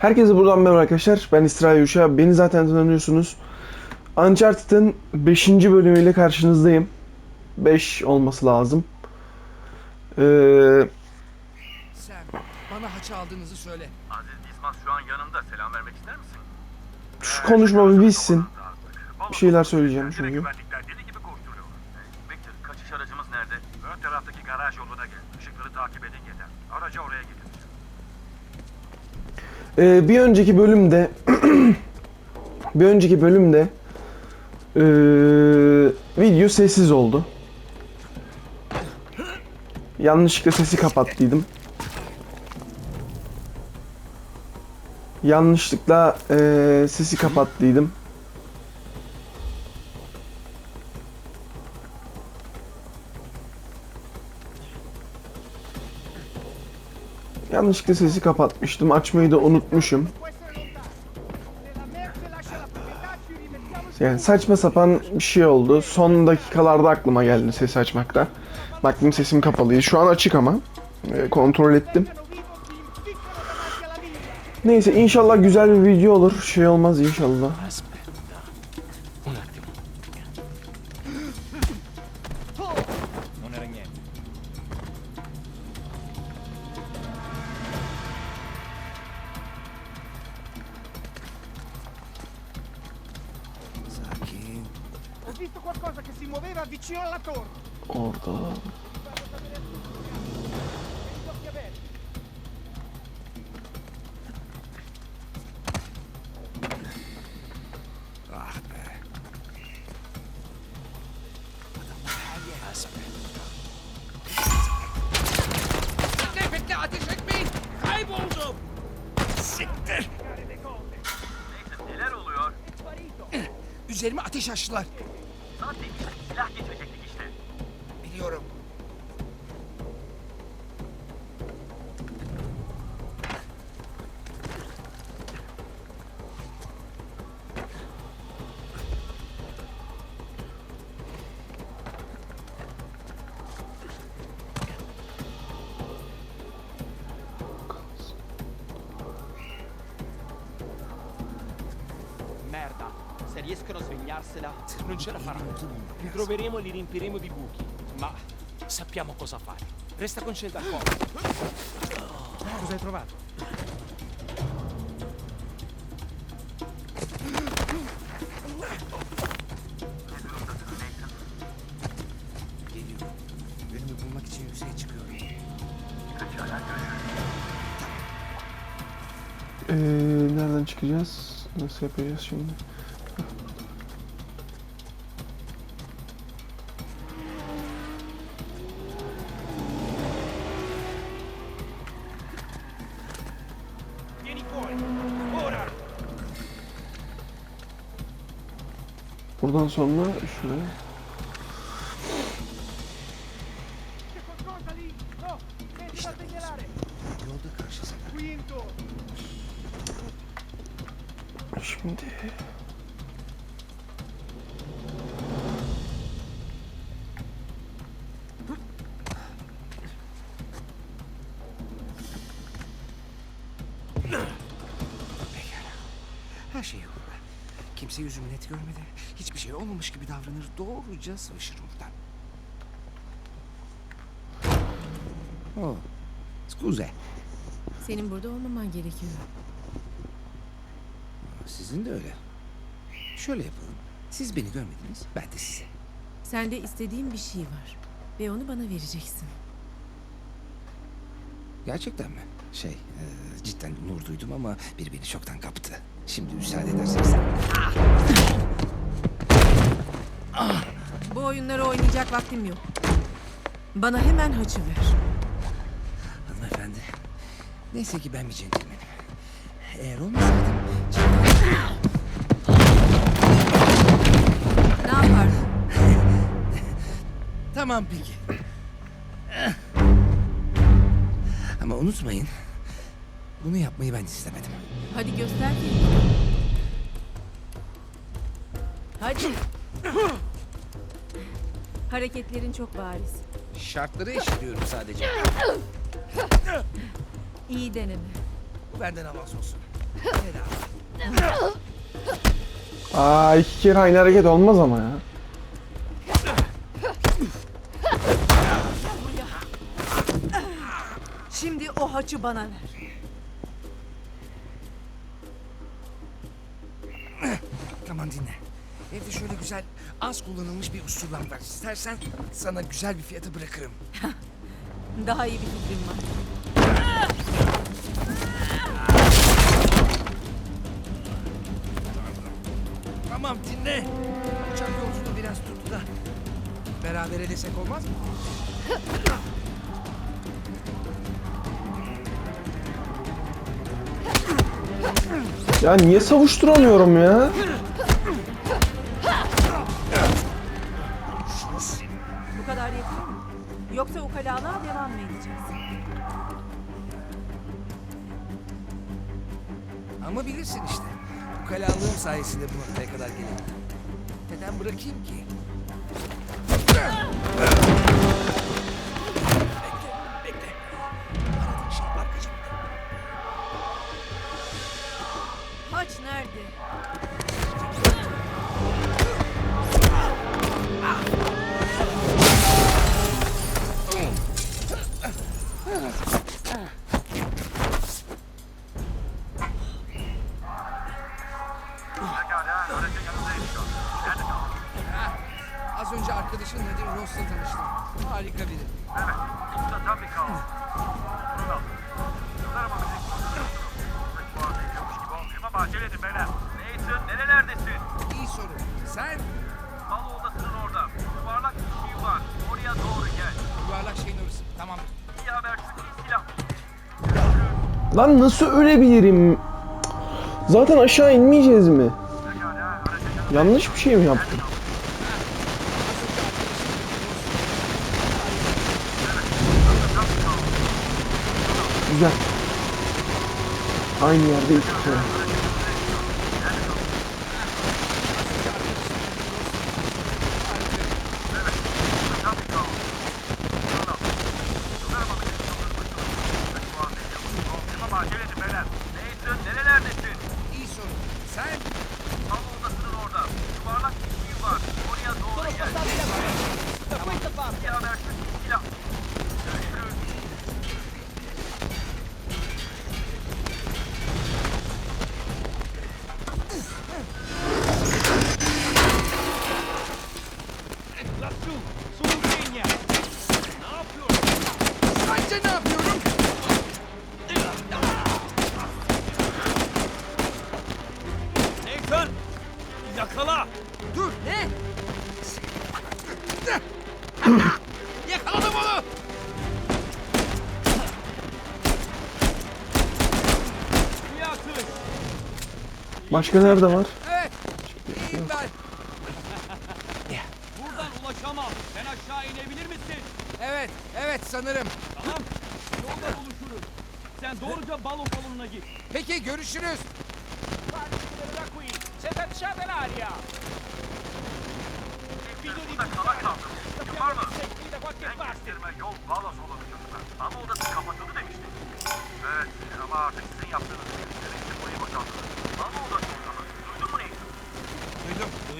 Herkese buradan merhaba arkadaşlar. Ben İsrail Yuşa. Beni zaten tanıyorsunuz. Uncharted'ın 5. bölümüyle karşınızdayım. 5 olması lazım. Ee, Sen bana haça aldığınızı söyle. Aziz Dismas şu an yanımda. Selam vermek ister misin? şu konuşma bir bitsin. Bir şeyler söyleyeceğim çünkü. güvenlikler deli gibi koşturuyor. Ee, Victor, kaçış aracımız nerede? Ön taraftaki garaj yoluna gel. Işıkları takip edin yeter. Aracı oraya. Ee, bir önceki bölümde bir önceki bölümde ee, video sessiz oldu. Yanlışlıkla sesi kapattıydım. Yanlışlıkla ee, sesi kapattıydım. Yanlışlıkla sesi kapatmıştım. Açmayı da unutmuşum. Yani saçma sapan bir şey oldu. Son dakikalarda aklıma geldi sesi açmakta. Baktım sesim kapalıydı. Şu an açık ama. Ee, kontrol ettim. Neyse inşallah güzel bir video olur. Şey olmaz inşallah. Visto qualcosa che si muoveva vicino alla torre. Orada. Ah be. Ateş etmeyin. Kayboldum. Siktir. Neler oluyor? Üzerime ateş açtılar. Riescono a svegliarsela, non ce la faranno. Li troveremo e li riempiremo di buchi. Ma sappiamo cosa fare. Resta con Scelda fuoco. Cosa hai trovato? Geliyorum. Bölümü bulmak için yükseğe çıkıyorum. Ee, nereden çıkacağız? Nasıl yapacağız şimdi? Buradan sonra şuraya. Segnalare. Yolda intorno. Şimdi. Her şey yolunda. Kimse yüzümü net görmedi. Hiçbir şey olmamış gibi davranır. Doğruca savaşır buradan. Oh. Scuze. Senin burada olmaman gerekiyor. Sizin de öyle. Şöyle yapalım. Siz beni görmediniz. Ben de sizi. Sende istediğim bir şey var. Ve onu bana vereceksin. Gerçekten mi? Şey, e, cidden nur duydum ama biri beni çoktan kaptı. Şimdi müsaade ederseniz. Bu oyunları oynayacak vaktim yok. Bana hemen haçı ver. Hanımefendi. Neyse ki ben bir centilmenim. Eğer olmasaydım... Ne yapardın? Tamam peki. Ama unutmayın. Bunu yapmayı ben istemedim. Hadi göster kendini. Hadi. Hareketlerin çok bariz. Şartları eşitliyorum sadece. İyi deneme. Bu benden avans olsun. Aa iki kere aynı hareket olmaz ama ya. Şimdi o haçı bana ver. Tamam dinle. Evde şöyle güzel az kullanılmış bir usturlam var. İstersen sana güzel bir fiyata bırakırım. Daha iyi bir fikrim var. Tamam dinle. Uçak yolculuğu biraz tuttu da. Beraber edesek olmaz mı? Ya niye savuşturamıyorum ya? Sayesinde bu noktaya kadar gelebildim. Neden bırakayım ki? Şey. Haç nerede? Lan nasıl ölebilirim? Zaten aşağı inmeyeceğiz mi? Yanlış bir şey mi yaptım? Güzel. Aynı yerde iki kere. Başka nerede var? Evet. İyiyim ben. Buradan ulaşamam. Sen aşağı inebilir misin? Evet, evet sanırım. Tamam. Yolda buluşuruz. Sen doğruca balo salonuna git. Peki görüşürüz. Burada kala kaldım. Var mı? sei qui da qualche En parte. kestirme yol Balas olana çocuklar. Ama odası kapatıldı demişti. Evet ama artık sizin yaptığınız işleri için burayı boşaltılır. Ama odası ortada. Duydun mu neyi?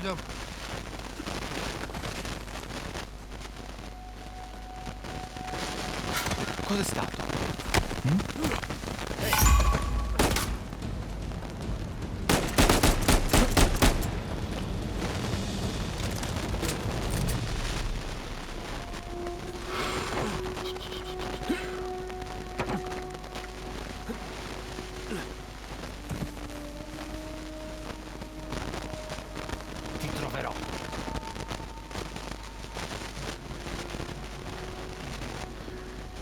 Duydum, duydum. Cos'è stato?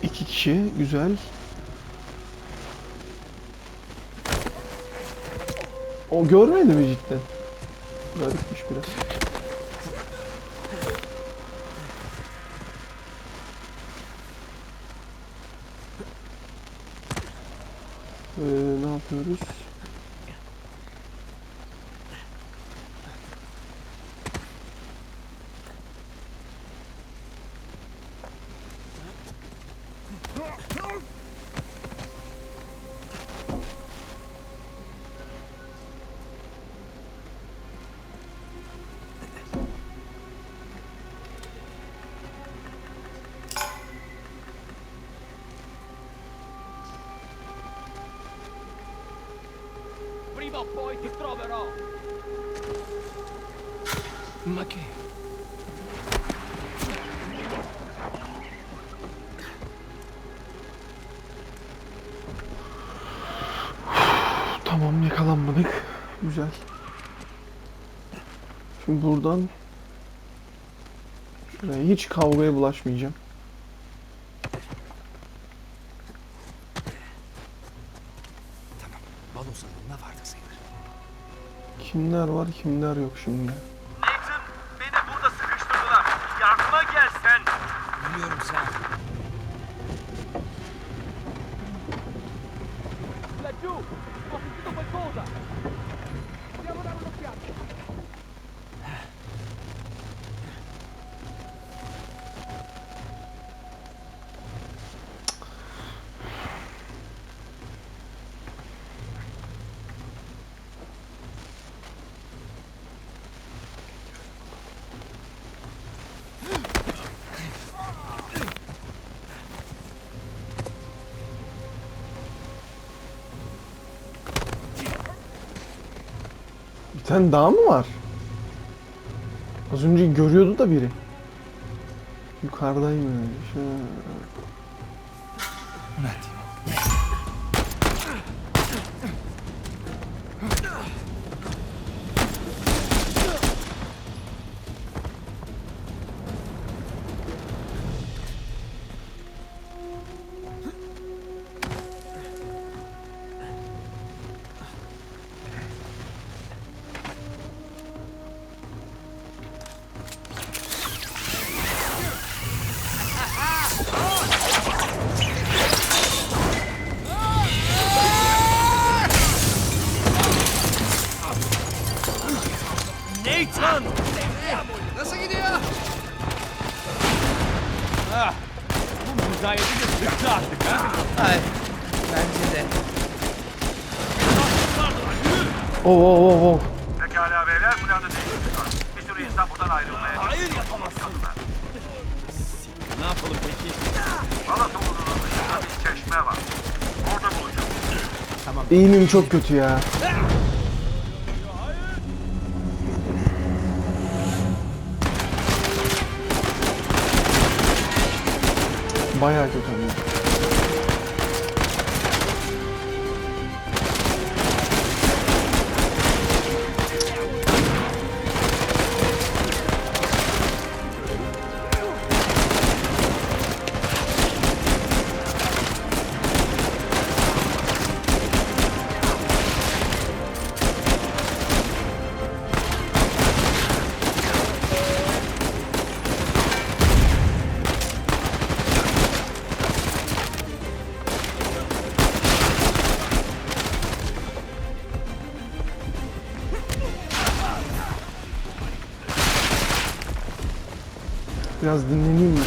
İki kişi. Güzel. O görmedi mi cidden? Garipmiş biraz. Poi ti troverò. Ma che? Tamam yakalanmadık. Güzel. Şimdi buradan şuraya hiç kavgaya bulaşmayacağım. Kimler var kimler yok şimdi. Nathan beni burada sıkıştırdılar. Yardıma gel sen. Biliyorum sen. Tane daha mı var? Az önce görüyordu da biri. Yukarıdaymış. Ha. Bu müzayede de bıktı artık ha. Hayır. Bence de. Oh oh oh oh. Pekala beyler planı değiştiriyor. Bir sürü insan buradan ayrılmaya Hayır yapamazsın. Ne yapalım peki? Bala savununun dışında bir çeşme var. Orada buluşalım. Eğimim çok kötü ya. 买下就。Biraz dinleneyim mi?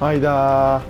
Hayda.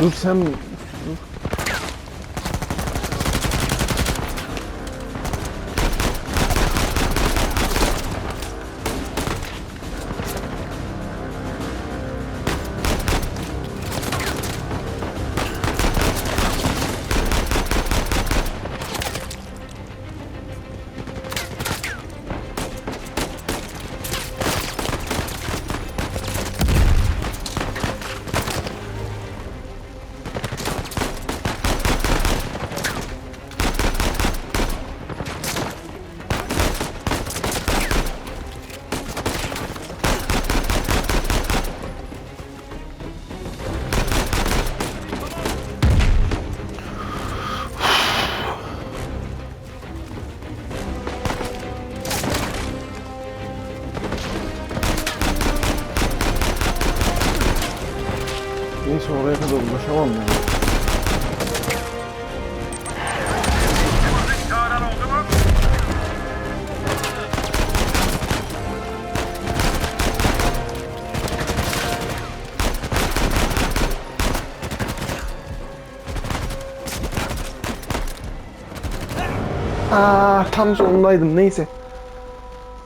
Dur sen tam sonundaydım neyse.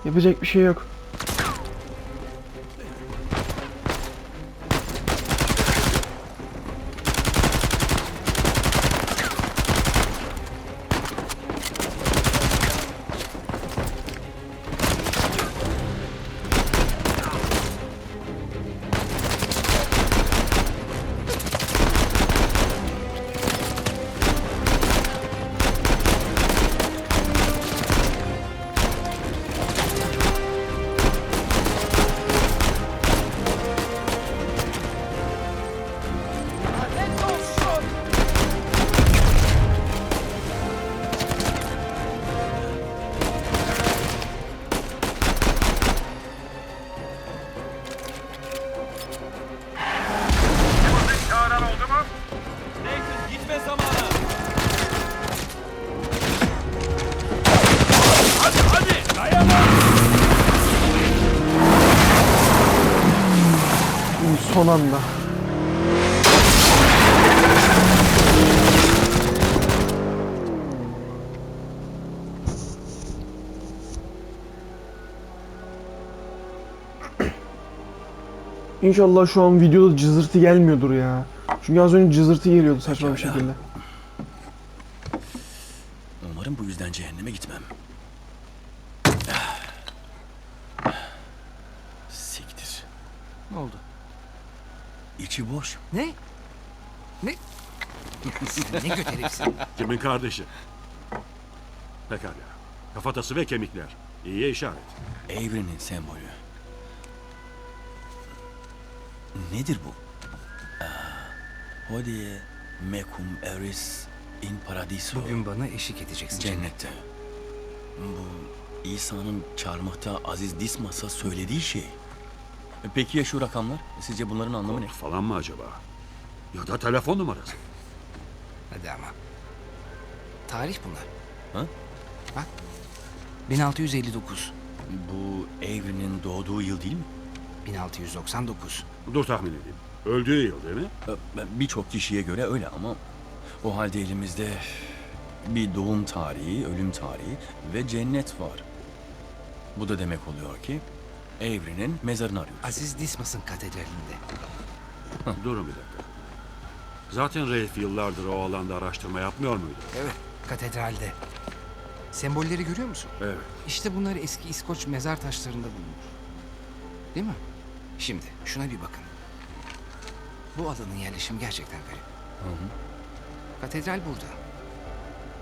Yapacak bir şey yok. Son anda. İnşallah şu an videoda cızırtı gelmiyordur ya. Çünkü az önce cızırtı geliyordu saçma bir şekilde. Umarım bu yüzden cehenneme gitmem. Siktir. Ne oldu? İçi boş. Ne? Ne? Sen ne kötü herifsin. Kimin kardeşi? Pekala. Kafatası ve kemikler. İyiye işaret. Evrenin sembolü. Nedir bu? Hodie mecum eris in paradiso. Bugün bana eşlik edeceksin cennet. Cennette. Bu İsa'nın çarmıhta Aziz Dismas'a söylediği şey. E Peki ya şu rakamlar? Sizce bunların anlamı ne? Falan mı acaba? Ya da telefon numarası. Hadi ama. Tarih bunlar. Ha? Bak. 1659. Bu Evrenin doğduğu yıl değil mi? 1699. Dur tahmin edeyim. Öldüğü yıl değil mi? E, Birçok kişiye göre öyle ama o halde elimizde bir doğum tarihi, ölüm tarihi ve cennet var. Bu da demek oluyor ki Evrenin mezarını arıyoruz. Aziz Dismas'ın katedralinde. Durun bir dakika. Zaten Rafe yıllardır o alanda araştırma yapmıyor muydu? Evet. Katedralde. Sembolleri görüyor musun? Evet. İşte bunlar eski İskoç mezar taşlarında bulunur. Değil mi? Şimdi şuna bir bakın. Bu alanın yerleşimi gerçekten garip. Katedral burada.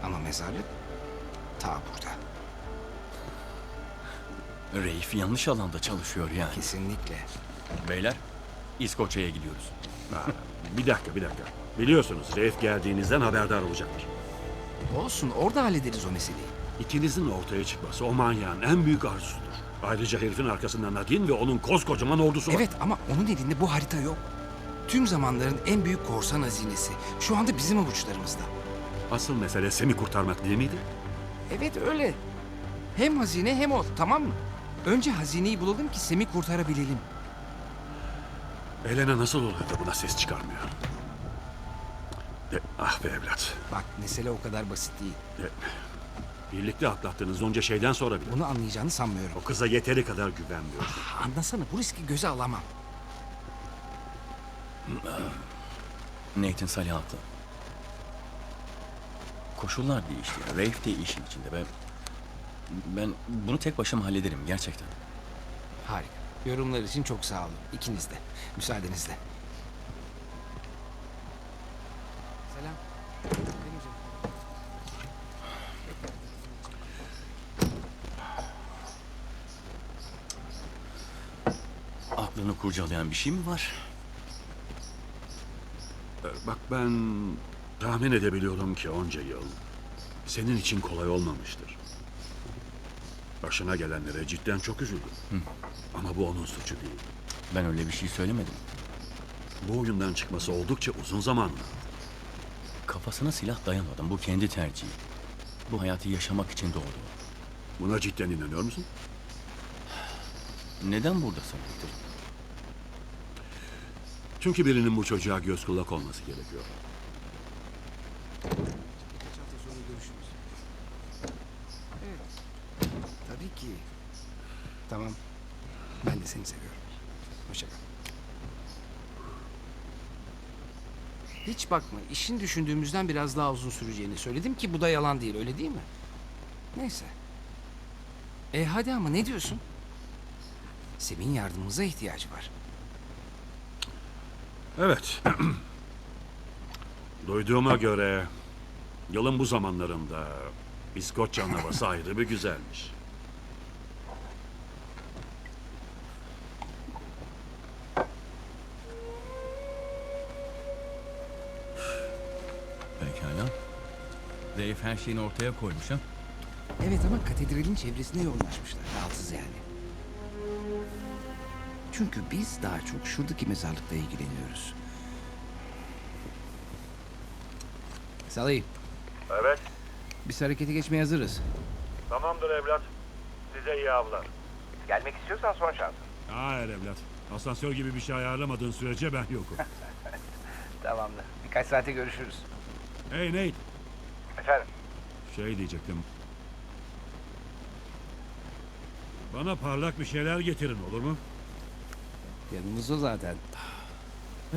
Ama mezarlık ta burada. Reif yanlış alanda çalışıyor yani. Kesinlikle. Beyler, İskoçya'ya gidiyoruz. Ha, bir dakika bir dakika. Biliyorsunuz Reif geldiğinizden haberdar olacaktır. Olsun orada hallederiz o meseleyi. İkinizin ortaya çıkması o manyağın en büyük arzusudur. Ayrıca herifin arkasında Nadine ve onun koskocaman ordusu var. Evet ama onun elinde bu harita yok. Tüm zamanların en büyük korsan hazinesi. Şu anda bizim avuçlarımızda. Asıl mesele Sem'i kurtarmak değil miydi? Evet öyle. Hem hazine hem o tamam mı? Önce hazineyi bulalım ki Sem'i kurtarabilelim. Elena nasıl oluyor da buna ses çıkarmıyor? E, ah be evlat. Bak mesele o kadar basit değil. E, birlikte atlattığınız onca şeyden sonra bile Bunu anlayacağını sanmıyorum. o kıza yeteri kadar güvenmiyor. Ah, Anlasana bu riski göze alamam. Nathan Salih haklı. Koşullar değişti. Rafe de işin içinde. Ben, ben bunu tek başıma hallederim gerçekten. Harika. Yorumlar için çok sağ olun. İkiniz de. Müsaadenizle. Selam. Aklını kurcalayan bir şey mi var? E, Bak ben tahmin edebiliyorum ki onca yıl senin için kolay olmamıştır. Başına gelenlere cidden çok üzüldüm. Ama bu onun suçu değil. Ben öyle bir şey söylemedim. Bu oyundan çıkması oldukça uzun zaman aldı. Kafasına silah dayamadım. Bu kendi tercihi. Bu hayatı yaşamak için doğdu. Buna cidden inanıyor musun? Neden buradasın Victor? Çünkü birinin bu çocuğa göz kulak olması gerekiyor. Birkaç hafta sonra görüşürüz. Evet. Tabii ki. Tamam. Ben de seni seviyorum. Hoşça kal. Hiç bakma. işin düşündüğümüzden biraz daha uzun süreceğini söyledim ki bu da yalan değil. Öyle değil mi? Neyse. E hadi ama ne diyorsun? Sem'in yardımımıza ihtiyacı var. Evet. Duyduğuma göre yılın bu zamanlarında İskoçya'nın havası ayrı bir güzelmiş. Pekala. Rafe her şeyini ortaya koymuş ha. Evet ama katedralin çevresine yoğunlaşmışlar. Rahatsız yani. Çünkü biz daha çok şuradaki mezarlıkla ilgileniyoruz. Salih, Evet. biz harekete geçmeye hazırız. Tamamdır evlat. Size iyi avlar. Gelmek istiyorsan son şans. Hayır evlat. Asansör gibi bir şey ayarlamadığın sürece ben yokum. Tamamdır. Birkaç saate görüşürüz. hey Nate. Efendim? Şey diyecektim. Bana parlak bir şeyler getirin olur mu? Yanımız o zaten.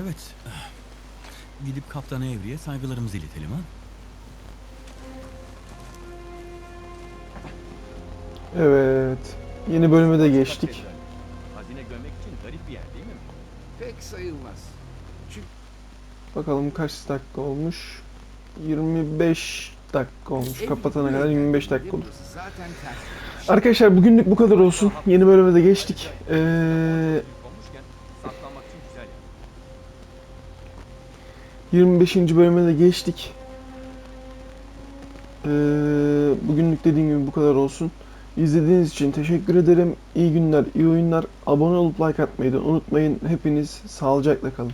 Evet. Gidip Kaptan Evri'ye saygılarımızı iletelim ha. Evet. Yeni bölüme de geçtik. Hazine görmek için garip bir yer değil mi? Pek sayılmaz. Çünkü Bakalım kaç dakika olmuş. 25 dakika olmuş. Kapatana kadar 25 dakika olur. Arkadaşlar bugünlük bu kadar olsun. Yeni bölüme de geçtik. Ee, Olmuşken saklanmak için güzel yer. 25. bölüme de geçtik. Ee, bugünlük dediğim gibi bu kadar olsun. İzlediğiniz için teşekkür ederim. İyi günler, iyi oyunlar. Abone olup like atmayı da unutmayın. Hepiniz sağlıcakla kalın.